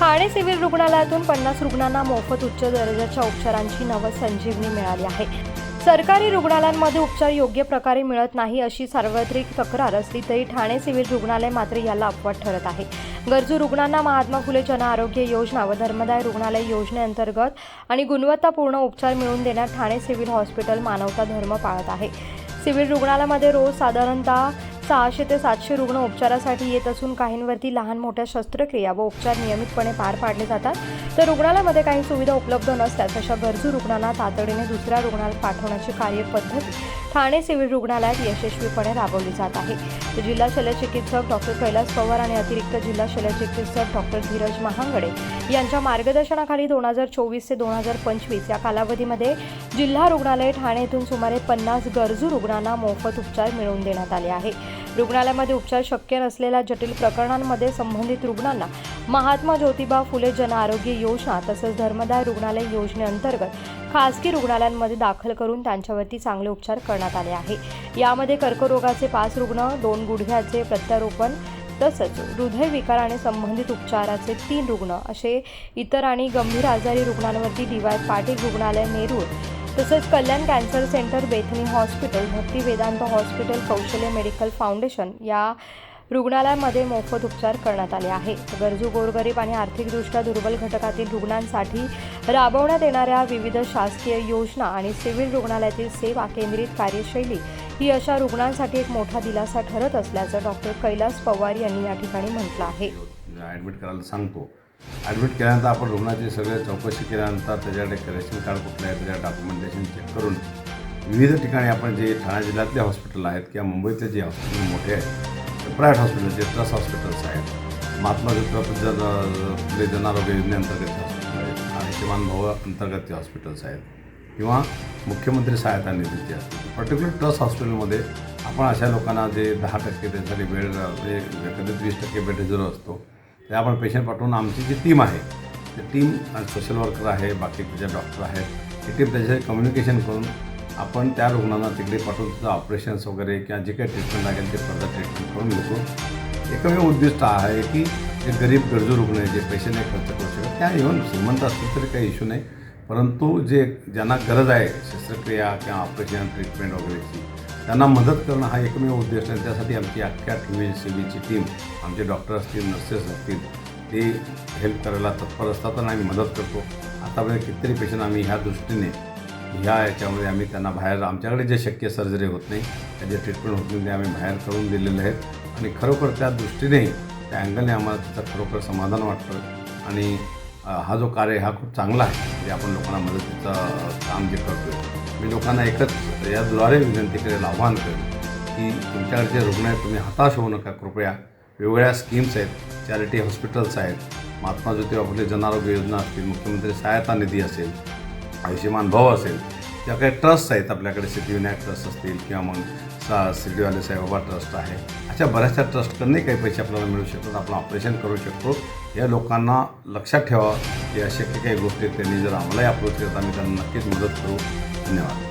Thane civil रुग्णालयातून पन्नास रुग्णांना मोफत उच्च दर्जाच्या उपचारांची नवसंजीवनी मिळाली आहे. सरकारी रुग्णालयांमध्ये उपचार योग्य प्रकारे मिळत नाही अशी सार्वत्रिक तक्रार असली तरी ठाणे सिव्हिल रुग्णालय मात्र याला अपवाद ठरत आहे. गरजू रुग्णांना महात्मा फुले जन आरोग्य योजना व धर्मदाय रुग्णालय योजनेअंतर्गत आणि गुणवत्तापूर्ण उपचार मिळवून देण्यात ठाणे सिव्हिल हॉस्पिटल मानवता धर्म पाळत आहे. सिव्हिल रुग्णालयामध्ये रोज साधारणतः सहाशे ते सातशे रुग्ण उपचारासाठी येत असून काहींवरती लहान मोठ्या शस्त्रक्रिया व उपचार नियमितपणे पार पाडले जातात. तर रुग्णालयामध्ये काही सुविधा उपलब्ध नसल्यास अशा गरजू रुग्णांना तातडीने दुसऱ्या रुग्णालयात पाठवण्याची कार्यपद्धती ठाणे सिव्हिल रुग्णालयात यशस्वीपणे राबवली जात आहे. जिल्हा शल्यचिकित्सक डॉक्टर कैलास पवार आणि अतिरिक्त जिल्हा शल्यचिकित्सक डॉक्टर धीरज महांगडे यांच्या मार्गदर्शनाखाली दोन हजार चोवीस ते दोन हजार पंचवीस या कालावधीमध्ये जिल्हा रुग्णालय ठाणे येथून सुमारे पन्नास गरजू रुग्णांना मोफत उपचार मिळवून देण्यात आले आहे. रुग्णालयामध्ये उपचार शक्य नसलेल्या जटिल प्रकरणांमध्ये संबंधित रुग्णांना महात्मा ज्योतिबा फुले जन आरोग्य योजना तसंच धर्मदाय रुग्णालय योजनेअंतर्गत खासगी रुग्णालयांमध्ये दाखल करून त्यांच्यावरती चांगले उपचार करण्यात आले आहे. यामध्ये कर्करोगाचे पाच रुग्ण दोन गुडघ्याचे प्रत्यारोपण तसंच हृदयविकार आणि संबंधित उपचाराचे तीन रुग्ण असे इतर आणि गंभीर आजारी रुग्णांवरती डी वाय पाटील रुग्णालय नेरूळ तसंच Kalyan cancer centre Bethany hospital Bhakti Vedant hospital Kaushalya medical foundation या रुग्णालयामध्ये मोफत उपचार करण्यात आले आहे. गरजू गोरगरीब आणि आर्थिकदृष्ट्या दुर्बल घटकातील रुग्णांसाठी राबवण्यात येणाऱ्या विविध शासकीय योजना आणि सिव्हिल रुग्णालयातील सेवा केंद्रित कार्यशैली ही अशा रुग्णांसाठी एक मोठा दिलासा ठरत असल्याचं डॉक्टर कैलास पवार यांनी या ठिकाणी म्हटलं आहे. ॲडमिट करायला सांगतो. ॲडमिट केल्यानंतर आपण रुग्णाची सगळे चौकशी केल्यानंतर त्याच्याकडे रेशन कार्ड कुठलं आहे त्याच्या डॉक्युमेंटेशन चेक करून विविध ठिकाणी आपण जे ठाणे जिल्ह्यातले हॉस्पिटल आहेत किंवा मुंबईतले जे हॉस्पिटल मोठे आहेत ते प्रायव्हेट हॉस्पिटल जे ट्रस्ट हॉस्पिटल्स आहेत महात्मा ज्योतिबा जन आपले आरोग्य योजनेअंतर्गत हॉस्पिटल आहेत आयुष्यमान भाऊ अंतर्गत ते हॉस्पिटल्स आहेत किंवा मुख्यमंत्री सहायता निधीचे असतील. पर्टिक्युलर ट्रस्ट हॉस्पिटलमध्ये आपण अशा लोकांना जे दहा टक्के त्यांच्यासाठी बेड म्हणजे एकंदरीत वीस टक्के बेड रिझर्व असतो ते आपण पेशंट पाठवून आमची जी टीम आहे ती टीम आणि सोशल वर्कर आहे बाकी जे डॉक्टर आहेत ती टीम त्याच्याशी कम्युनिकेशन करून आपण त्या रुग्णांना तिकडे पाठवून तिथं ऑपरेशन्स वगैरे किंवा जे काही ट्रीटमेंट लागेल ते फर्दर ट्रीटमेंट करून घेतो एकमेव उद्दिष्ट आहे की जे गरीब गरजू रुग्ण आहे जे पैसे नाही खर्च करू शकत त्या इव्हन श्रीमंत असतील तरी काही इश्यू नाही. परंतु जे ज्यांना गरज आहे शस्त्रक्रिया किंवा ऑपरेशन ट्रीटमेंट वगैरेची त्यांना मदत करणं हा एकमेव उद्देश आहे. त्यासाठी आमची अख्ख्या टी सेवेची टीम आमचे डॉक्टर असतील नर्सेस असतील ते हेल्प करायला तत्पर असतात आणि आम्ही मदत करतो. आतापर्यंत कितीतरी पेशंट आम्ही ह्या दृष्टीने ह्या याच्यामध्ये आम्ही त्यांना बाहेर आमच्याकडे जे शक्य सर्जरी होत नाही त्याचे ट्रीटमेंट होत नाही ते आम्ही बाहेर करून दिलेले आहेत. आणि खरोखर त्या दृष्टीने त्या अँगलने आम्हाला त्याचं खरोखर समाधान वाटतं. आणि हा जो कार्य हा खूप चांगला आहे. म्हणजे आपण लोकांना मदतीचं काम जे करतो मी लोकांना एकच याद्वारे विनंती करेल आव्हान करेल की तुमच्याकडे जे रुग्ण आहेत तुम्ही हताश होऊ नका. कृपया वेगवेगळ्या स्कीम्स आहेत चॅरिटी हॉस्पिटल्स आहेत. महात्मा ज्योतिबा फुले जनआरोग्य योजना असतील मुख्यमंत्री सहायता निधी असेल आयुष्यमान भाऊ असेल ज्या काही ट्रस्ट आहेत आपल्याकडे सिद्धिविनायक ट्रस्ट असतील किंवा मग सा सिद्धीवाले साईबाबा ट्रस्ट आहे. अशा बऱ्याचशा ट्रस्टकडनंही काही पैसे आपल्याला मिळू शकतात आपण ऑपरेशन करू शकतो. या लोकांना लक्षात ठेवा की अशा काही गोष्टी आहेत, त्यांनी जर आम्हालाही अप्रोच करत आम्ही त्यांना नक्कीच मदत करू. 听到。